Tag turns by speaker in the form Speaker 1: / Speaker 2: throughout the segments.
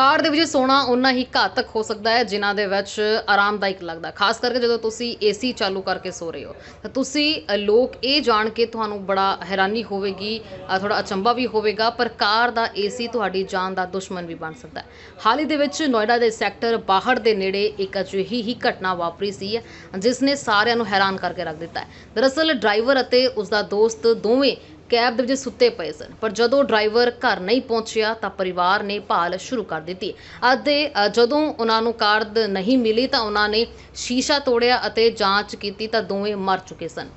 Speaker 1: ਕਾਰ ਦੇ ਵਿੱਚ ਸੋਣਾ ਉਨਾ ਹੀ ਘਾਤਕ ਹੋ ਸਕਦਾ ਹੈ ਜਿਨ੍ਹਾਂ ਦੇ ਵਿੱਚ ਆਰਾਮਦਾਇਕ ਲੱਗਦਾ ਖਾਸ ਕਰਕੇ ਜਦੋਂ ਤੁਸੀਂ ਏਸੀ ਚਾਲੂ ਕਰਕੇ ਸੋ ਰਹੇ ਹੋ ਤਾਂ ਤੁਸੀਂ ਲੋਕ ਇਹ ਜਾਣ ਕੇ ਤੁਹਾਨੂੰ ਬੜਾ ਹੈਰਾਨੀ ਹੋਵੇਗੀ ਅ, ਥੋੜਾ ਅਚੰਭਾ ਵੀ ਹੋਵੇਗਾ ਪਰ ਕਾਰ ਦਾ ਏਸੀ ਤੁਹਾਡੀ ਜਾਨ ਦਾ ਦੁਸ਼ਮਣ ਵੀ ਬਣ ਸਕਦਾ ਹੈ। ਹਾਲ ਹੀ ਦੇ ਵਿੱਚ ਨੋਇਡਾ ਦੇ ਸੈਕਟਰ ਬਾਹਰ ਦੇ ਨੇੜੇ ਇੱਕ ਅਜਿਹੀ ਹੀ ਘਟਨਾ ਵਾਪਰੀ ਸੀ ਜਿਸ ਨੇ ਸਾਰਿਆਂ ਨੂੰ ਹੈਰਾਨ ਕਰਕੇ ਰੱਖ ਦਿੱਤਾ ਹੈ। ਦਰਅਸਲ ਡਰਾਈਵਰ ਅਤੇ ਉਸ ਦਾ ਦੋਸਤ ਦੋਵੇਂ ਕੈਬ ਦੇ ਵਿੱਚ ਸੁੱਤੇ ਪਏ ਸਨ। ਪਰ ਜਦੋਂ ਡਰਾਈਵਰ ਘਰ ਨਹੀਂ ਪਹੁੰਚਿਆ ਤਾਂ ਪਰਿਵਾਰ ਨੇ ਭਾਲ ਸ਼ੁਰੂ ਕਰ ਦਿੱਤੀ। ਅਤੇ ਅ, ਜਦੋਂ ਉਹਨਾਂ ਨੂੰ ਕਾਰ ਦ- ਨਹੀਂ ਮਿਲੀ ਤਾਂ ਉਹਨਾਂ ਨੇ ਸ਼ੀਸ਼ਾ ਤੋੜਿਆ ਅਤੇ ਜਾਂਚ ਕੀਤੀ ਤਾਂ ਦੋਵੇਂ ਮਰ ਚੁੱਕੇ ਸਨ।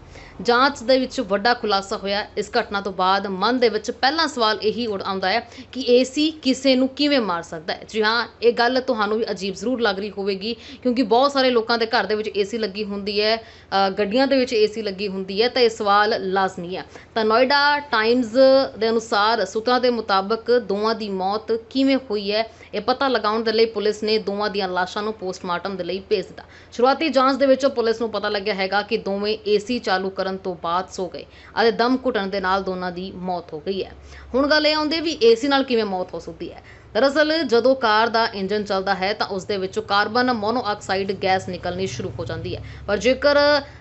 Speaker 1: ਜਾਂਚ ਦੇ ਵਿੱਚ ਵੱਡਾ ਖੁਲਾਸਾ ਹੋਇਆ। ਇਸ ਘਟਨਾ ਤੋਂ ਬਾਅਦ ਮਨ ਦੇ ਵਿੱਚ ਪਹਿਲਾ ਸਵਾਲ ਇਹੀ ਉੱਠ ਆਉਂਦਾ ਹੈ ਕਿ ਏਸੀ ਕਿਸੇ ਨੂੰ ਕਿਵੇਂ ਮਾਰ ਸਕਦਾ ਹੈ। ਜੀ ਹਾਂ, ਇਹ ਗੱਲ ਤੁਹਾਨੂੰ ਵੀ ਅਜੀਬ ਜ਼ਰੂਰ ਲੱਗ ਰਹੀ ਹੋਵੇਗੀ, ਕਿਉਂਕਿ ਬਹੁਤ ਸਾਰੇ ਲੋਕਾਂ ਦੇ ਘਰ ਦੇ ਵਿੱਚ ਏਸੀ ਲੱਗੀ ਹੁੰਦੀ ਹੈ ਗੱਡੀਆਂ ਦੇ ਵਿੱਚ ਏਸੀ ਲੱਗੀ ਹੁੰਦੀ ਹੈ, ਤਾਂ ਇਹ ਸਵਾਲ ਲਾਜ਼ਮੀ ਹੈ। ਤਾਂ ਨੋਇਡਾ ਟਾਈਮਜ਼ ਦੇ ਅਨੁਸਾਰ ਸੂਤਰਾਂ ਦੇ ਮੁਤਾਬਕ ਦੋਵਾਂ ਦੀ ਮੌਤ ਕਿਵੇਂ ਹੋਈ ਹੈ, ਇਹ ਪਤਾ ਲਗਾਉਣ ਦੇ ਲਈ ਪੁਲਿਸ ਨੇ ਦੋਵਾਂ ਦੀਆਂ ਲਾਸ਼ਾਂ ਨੂੰ ਪੋਸਟਮਾਰਟਮ ਦੇ ਲਈ ਭੇਜ ਦਿੱਤਾ। ਸ਼ੁਰੂਆਤੀ ਜਾਂਚ ਦੇ ਵਿੱਚ ਪੁਲਿਸ ਨੂੰ ਪਤਾ ਲੱਗਿਆ ਹੈਗਾ ਕਿ ਦੋਵੇਂ ਏਸੀ ਚਾਲੂ ਕਰਨ ਤੋਂ ਬਾਅਦ ਸੋ ਗਏ ਅਤੇ ਦਮ ਘੁੱਟਣ ਦੇ ਨਾਲ ਦੋਨਾਂ ਦੀ ਮੌਤ ਹੋ ਗਈ ਹੈ। ਹੁਣ ਗੱਲ ਇਹ ਆਉਂਦੀ ਵੀ ਏਸੀ ਨਾਲ ਕਿਵੇਂ ਮੌਤ ਹੋ ਸਕਦੀ ਹੈ। ਦਰਅਸਲ ਜਦੋਂ ਕਾਰ ਦਾ ਇੰਜਨ ਚੱਲਦਾ ਹੈ ਤਾਂ ਉਸ ਦੇ ਵਿੱਚੋਂ ਕਾਰਬਨ ਮੋਨੋਆਕਸਾਈਡ ਗੈਸ ਨਿਕਲਣੀ ਸ਼ੁਰੂ ਹੋ ਜਾਂਦੀ ਹੈ। ਪਰ ਜੇਕਰ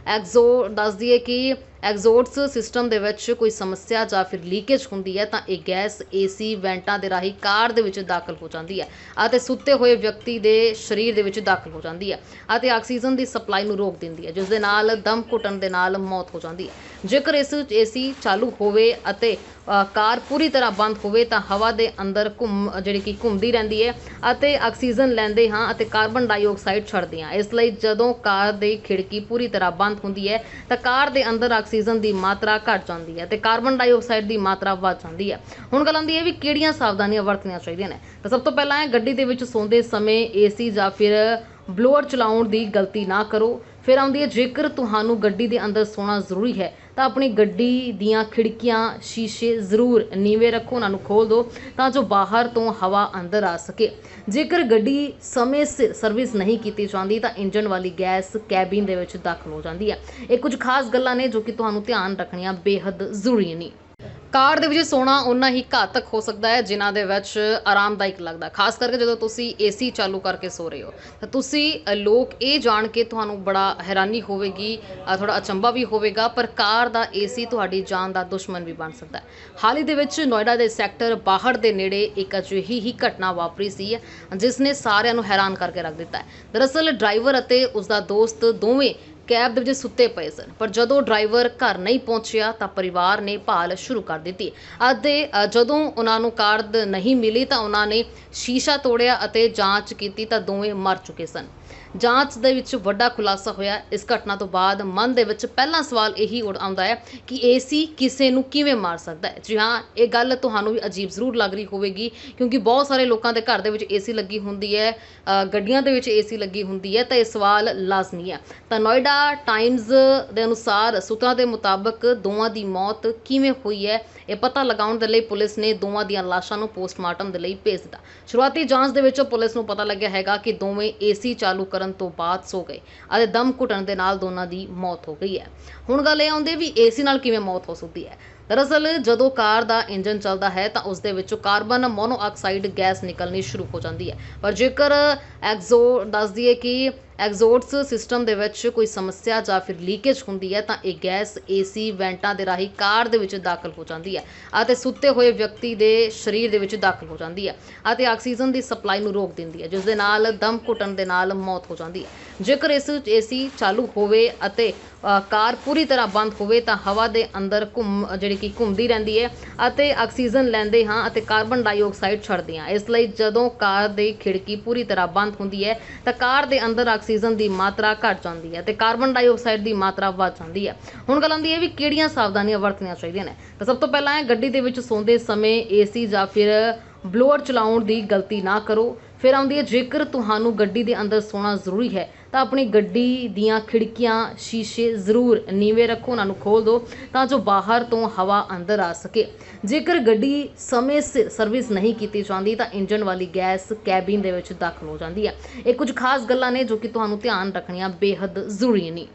Speaker 1: ਐਗਜ਼ੋ ਦੱਸਦੀ ਹੈ ਕਿ ਐਗਜ਼ੌਸਟ ਸਿਸਟਮ ਦੇ ਵਿੱਚ ਕੋਈ ਸਮੱਸਿਆ ਜਾਂ ਫਿਰ ਲੀਕੇਜ ਹੁੰਦੀ ਹੈ ਤਾਂ ਇਹ ਗੈਸ, ਏਸੀ ਵੈਂਟਾਂ ਦੇ ਰਾਹੀਂ ਕਾਰ ਦੇ ਵਿੱਚ ਦਾਖਲ ਹੋ ਜਾਂਦੀ ਹੈ ਅਤੇ ਸੁੱਤੇ ਹੋਏ ਵਿਅਕਤੀ ਦੇ ਸਰੀਰ ਦੇ ਵਿੱਚ ਦਾਖਲ ਹੋ ਜਾਂਦੀ ਹੈ ਅਤੇ ਆਕਸੀਜਨ ਦੀ ਸਪਲਾਈ ਨੂੰ ਰੋਕ ਦਿੰਦੀ ਹੈ, ਜਿਸ ਦੇ ਨਾਲ ਦਮ ਘੁੱਟਣ ਦੇ ਨਾਲ ਮੌਤ ਹੋ ਜਾਂਦੀ ਹੈ। ਜੇਕਰ ਇਸ ਏਸੀ ਚਾਲੂ ਹੋਵੇ ਅਤੇ ਕਾਰ ਪੂਰੀ ਤਰ੍ਹਾਂ ਬੰਦ ਹੋਵੇ ਤਾਂ ਹਵਾ ਦੇ ਅੰਦਰ ਘੁੰਮ, ਜਿਹੜੀ ਕਿ ਘੁੰਮਦੀ ਰਹਿੰਦੀ ਹੈ ਅਤੇ ਆਕਸੀਜਨ ਲੈਂਦੇ ਹਾਂ ਅਤੇ ਕਾਰਬਨ ਡਾਈਆਕਸਾਈਡ ਛੱਡਦੇ ਹਾਂ। ਇਸ ਲਈ ਜਦੋਂ ਕਾਰ ਦੀ ਖਿੜਕੀ ਪੂਰੀ ਤਰ੍ਹਾਂ ਬੰਦ ਹੁੰਦੀ ਹੈ ਤਾਂ ਕਾਰ ਦੇ ਅੰਦਰ ਆਕਸੀਜਨ ਦੀ ਮਾਤਰਾ ਘਟ ਜਾਂਦੀ ਹੈ ਤੇ ਕਾਰਬਨ ਡਾਈਆਕਸਾਈਡ ਦੀ ਮਾਤਰਾ ਵੱਧ ਜਾਂਦੀ ਹੈ। ਹੁਣ ਗੱਲ ਆਉਂਦੀ ਹੈ ਵੀ ਕਿਹੜੀਆਂ ਸਾਵਧਾਨੀਆਂ ਵਰਤਣੀਆਂ ਚਾਹੀਦੀਆਂ ਨੇ? ਤਾਂ ਸਭ ਤੋਂ ਪਹਿਲਾਂ ਹੈ ਗੱਡੀ ਦੇ ਵਿੱਚ ਸੌਂਦੇ ਸਮੇਂ ਏਸੀ ਜਾਂ ਫਿਰ ਬਲੋਅਰ ਚਲਾਉਣ ਦੀ ਗਲਤੀ ਨਾ ਕਰੋ। ਫਿਰ ਆਉਂਦੀ ਹੈ, ਜੇਕਰ ਤੁਹਾਨੂੰ ਗੱਡੀ ਦੇ ਅੰਦਰ ਸੌਣਾ ਜ਼ਰੂਰੀ ਹੈ, ਤਾਂ ਆਪਣੀ ਗੱਡੀ ਦੀਆਂ ਖਿੜਕੀਆਂ, ਸ਼ੀਸ਼ੇ ਜ਼ਰੂਰ ਨੀਵੇਂ ਰੱਖੋ, ਉਹਨਾਂ ਨੂੰ ਖੋਲ ਦਿਓ, ਤਾਂ ਜੋ ਬਾਹਰ ਤੋਂ ਹਵਾ ਅੰਦਰ ਆ ਸਕੇ। ਜੇਕਰ ਗੱਡੀ ਸਮੇਂ ਸਿਰ ਸਰਵਿਸ ਨਹੀਂ ਕੀਤੀ ਜਾਂਦੀ, ਤਾਂ ਇੰਜਨ ਵਾਲੀ ਗੈਸ ਕੈਬਿਨ ਦੇ ਵਿੱਚ ਦਾਖਲ ਹੋ ਜਾਂਦੀ ਹੈ। ਇਹ ਕੁਝ ਖਾਸ ਗੱਲਾਂ ਨੇ ਜੋ ਕਿ ਤੁਹਾਨੂੰ ਧਿਆਨ ਰੱਖਣੀਆਂ ਬੇਹੱਦ ਜ਼ਰੂਰੀ ਨੇ। ਕਾਰ ਦੇ ਵਿੱਚ ਸੋਣਾ ਉਨਾ ਹੀ ਘਾਤਕ ਹੋ ਸਕਦਾ ਹੈ ਜਿਨ੍ਹਾਂ ਦੇ ਵਿੱਚ ਆਰਾਮਦਾਇਕ ਲੱਗਦਾ ਖਾਸ ਕਰਕੇ ਜਦੋਂ ਤੁਸੀਂ ਏਸੀ ਚਾਲੂ ਕਰਕੇ ਸੋ ਰਹੇ ਹੋ ਤਾਂ ਤੁਸੀਂ ਲੋਕ ਇਹ ਜਾਣ ਕੇ ਤੁਹਾਨੂੰ ਬੜਾ ਹੈਰਾਨੀ ਹੋਵੇਗੀ ਅ, ਥੋੜਾ ਅਚੰਭਾ ਵੀ ਹੋਵੇਗਾ ਪਰ ਕਾਰ ਦਾ ਏਸੀ ਤੁਹਾਡੀ ਜਾਨ ਦਾ ਦੁਸ਼ਮਣ ਵੀ ਬਣ ਸਕਦਾ ਹੈ। ਹਾਲ ਹੀ ਦੇ ਵਿੱਚ ਨੋਇਡਾ ਦੇ ਸੈਕਟਰ ਬਾਹਰ ਦੇ ਨੇੜੇ ਇੱਕ ਅਜਿਹੀ ਹੀ ਘਟਨਾ ਵਾਪਰੀ ਸੀ ਜਿਸ ਨੇ ਸਾਰਿਆਂ ਨੂੰ ਹੈਰਾਨ ਕਰਕੇ ਰੱਖ ਦਿੱਤਾ ਹੈ। ਦਰਅਸਲ ਡਰਾਈਵਰ ਅਤੇ ਉਸ ਦਾ ਦੋਸਤ ਦੋਵੇਂ ਕੈਬ ਦੇ ਵਿੱਚ ਸੁੱਤੇ ਪਏ ਸਨ ਪਰ ਜਦੋਂ ਡਰਾਈਵਰ ਘਰ ਨਹੀਂ ਪਹੁੰਚਿਆ ਤਾਂ ਪਰਿਵਾਰ ਨੇ ਭਾਲ ਸ਼ੁਰੂ ਕਰ ਦਿੱਤੀ। ਅਤੇ ਜਦੋਂ ਉਹਨਾਂ ਨੂੰ ਕਾਰ ਦ- ਨਹੀਂ ਮਿਲੀ ਤਾਂ ਉਹਨਾਂ ਨੇ ਸ਼ੀਸ਼ਾ ਤੋੜਿਆ ਅਤੇ ਜਾਂਚ ਕੀਤੀ ਤਾਂ ਦੋਵੇਂ ਮਰ ਚੁੱਕੇ ਸਨ। ਜਾਂਚ ਦੇ ਵਿੱਚ ਵੱਡਾ ਖੁਲਾਸਾ ਹੋਇਆ। ਇਸ ਘਟਨਾ ਤੋਂ ਬਾਅਦ ਮਨ ਦੇ ਵਿੱਚ ਪਹਿਲਾ ਸਵਾਲ ਇਹੀ ਉੱਠ ਆਉਂਦਾ ਹੈ ਕਿ ਏਸੀ ਕਿਸੇ ਨੂੰ ਕਿਵੇਂ ਮਾਰ ਸਕਦਾ ਹੈ? ਜੀ ਹਾਂ ਇਹ ਗੱਲ ਤੁਹਾਨੂੰ ਵੀ ਅਜੀਬ ਜ਼ਰੂਰ ਲੱਗ ਰਹੀ ਹੋਵੇਗੀ ਕਿਉਂਕਿ ਬਹੁਤ ਸਾਰੇ ਲੋਕਾਂ ਦੇ ਘਰ ਦੇ ਵਿੱਚ ਏਸੀ ਲੱਗੀ ਹੁੰਦੀ ਹੈ ਅ, ਗੱਡੀਆਂ ਦੇ ਵਿੱਚ ਏਸੀ ਲੱਗੀ ਹੁੰਦੀ ਹੈ ਤਾਂ ਇਹ ਸਵਾਲ ਲਾਜ਼ਮੀ ਹੈ। ਤਾਂ ਨੋਇਡਾ ਟਾਈਮਜ਼ ਦੇ ਅਨੁਸਾਰ ਸੂਤਰਾਂ ਦੇ ਮੁਤਾਬਕ ਦੋਵਾਂ ਦੀ ਮੌਤ ਕਿਵੇਂ ਹੋਈ ਹੈ? ਇਹ ਪਤਾ ਲਗਾਉਣ ਦੇ ਲਈ ਪੁਲਿਸ ਨੇ ਦੋਵਾਂ ਦੀਆਂ ਲਾਸ਼ਾਂ ਨੂੰ ਪੋਸਟਮਾਰਟਮ ਦੇ ਲਈ ਭੇਜ ਦਿੱਤਾ। ਸ਼ੁਰੂਆਤੀ ਜਾਂਚ ਦੇ ਵਿੱਚ ਪੁਲਿਸ ਨੂੰ ਪਤਾ ਲੱਗਿਆ ਹੈਗਾ ਕਿ ਦੋਵੇਂ ਏਸੀ ਚਾਲੂ ਕਰਨ ਤੋਂ ਬਾਅਦ ਸੋ ਗਏ ਅਤੇ ਦਮ ਘੁੱਟਣ ਦੇ ਨਾਲ ਦੋਨਾਂ ਦੀ ਮੌਤ ਹੋ ਗਈ ਹੈ। ਹੁਣ ਗੱਲ ਇਹ ਆਉਂਦੀ ਵੀ ਏਸੀ ਨਾਲ ਕਿਵੇਂ ਮੌਤ ਹੋ ਸਕਦੀ ਹੈ। ਦਰਅਸਲ ਜਦੋਂ ਕਾਰ ਦਾ ਇੰਜਨ ਚੱਲਦਾ ਹੈ ਤਾਂ ਉਸ ਦੇ ਵਿੱਚੋਂ ਕਾਰਬਨ ਮੋਨੋਆਕਸਾਈਡ ਗੈਸ ਨਿਕਲਣੀ ਸ਼ੁਰੂ ਹੋ ਜਾਂਦੀ ਹੈ। ਪਰ ਜੇਕਰ ਐਗਜ਼ੋ ਦੱਸ ਦਈਏ ਕਿ ਐਗਜ਼ੋਟਸ ਸਿਸਟਮ ਦੇ ਵਿੱਚ ਕੋਈ ਸਮੱਸਿਆ ਜਾਂ ਫਿਰ ਲੀਕੇਜ ਹੁੰਦੀ ਹੈ ਤਾਂ ਇਹ ਗੈਸ ਏਸੀ ਵੈਂਟਾਂ ਦੇ ਰਾਹੀਂ ਕਾਰ ਦੇ ਵਿੱਚ ਦਾਖਲ ਹੋ ਜਾਂਦੀ ਹੈ। ਅਤੇ ਸੁੱਤੇ ਹੋਏ ਵਿਅਕਤੀ ਦੇ ਸਰੀਰ ਦੇ ਵਿੱਚ ਦਾਖਲ ਹੋ ਜਾਂਦੀ ਹੈ ਅਤੇ ਆਕਸੀਜਨ ਦੀ ਸਪਲਾਈ ਨੂੰ ਰੋਕ ਦਿੰਦੀ ਹੈ ਜਿਸ ਦੇ ਨਾਲ ਦਮ ਘੁੱਟਣ ਦੇ ਨਾਲ ਮੌਤ ਹੋ ਜਾਂਦੀ ਹੈ। ਜੇਕਰ ਇਸ ਏਸੀ ਚਾਲੂ ਹੋਵੇ ਅਤੇ ਕਾਰ ਪੂਰੀ ਤਰ੍ਹਾਂ ਬੰਦ ਹੋਵੇ ਤਾਂ ਹਵਾ ਦੇ ਅੰਦਰ ਘੁੰਮ, ਜਿਹੜੀ ਕਿ ਘੁੰਮਦੀ ਰਹਿੰਦੀ ਹੈ ਅਤੇ ਆਕਸੀਜਨ ਲੈਂਦੇ ਹਾਂ ਅਤੇ ਕਾਰਬਨ ਡਾਈਆਕਸਾਈਡ ਛੱਡਦੇ ਹਾਂ। ਇਸ ਲਈ ਜਦੋਂ ਕਾਰ ਦੀ ਖਿੜਕੀ ਪੂਰੀ ਤਰ੍ਹਾਂ ਬੰਦ ਹੁੰਦੀ ਹੈ ਤਾਂ ਕਾਰ ਦੇ ਅੰਦਰ ਆਕਸੀਜਨ ਦੀ ਮਾਤਰਾ ਘਟ ਜਾਂਦੀ ਹੈ ਤੇ ਕਾਰਬਨ ਡਾਈਆਕਸਾਈਡ ਦੀ ਮਾਤਰਾ ਵੱਧ ਜਾਂਦੀ ਹੈ। ਹੁਣ ਗੱਲ ਆਉਂਦੀ ਹੈ ਵੀ ਕਿਹੜੀਆਂ ਸਾਵਧਾਨੀਆਂ ਵਰਤਣੀਆਂ ਚਾਹੀਦੀਆਂ ਨੇ? ਤਾਂ ਸਭ ਤੋਂ ਪਹਿਲਾਂ ਹੈ ਗੱਡੀ ਦੇ ਵਿੱਚ ਸੌਂਦੇ ਸਮੇਂ ਏਸੀ ਜਾਂ ਫਿਰ ਬਲੋਅਰ ਚਲਾਉਣ ਦੀ ਗਲਤੀ ਨਾ ਕਰੋ। ਫਿਰ ਆਉਂਦੀ ਹੈ, ਜੇਕਰ ਤੁਹਾਨੂੰ ਗੱਡੀ ਦੇ ਅੰਦਰ ਸੌਣਾ ਜ਼ਰੂਰੀ ਹੈ ਤਾਂ ਆਪਣੀ ਗੱਡੀ ਦੀਆਂ ਖਿੜਕੀਆਂ, ਸ਼ੀਸ਼ੇ ਜ਼ਰੂਰ ਨੀਵੇਂ ਰੱਖੋ, ਉਹਨਾਂ ਨੂੰ ਖੋਲ੍ਹ ਦਿਓ ਤਾਂ ਜੋ ਬਾਹਰ ਤੋਂ ਹਵਾ ਅੰਦਰ ਆ ਸਕੇ। ਜੇਕਰ ਗੱਡੀ ਸਮੇਂ ਸਿਰ ਸਰਵਿਸ ਨਹੀਂ ਕੀਤੀ ਜਾਂਦੀ ਤਾਂ ਇੰਜਨ ਵਾਲੀ ਗੈਸ ਕੈਬਿਨ ਦੇ ਵਿੱਚ ਦਾਖਲ ਹੋ ਜਾਂਦੀ ਹੈ। ਇਹ ਕੁਝ ਖਾਸ ਗੱਲਾਂ ਨੇ ਜੋ ਕਿ ਤੁਹਾਨੂੰ ਧਿਆਨ ਰੱਖਣੀਆਂ ਬੇਹੱਦ ਜ਼ਰੂਰੀ ਨੇ।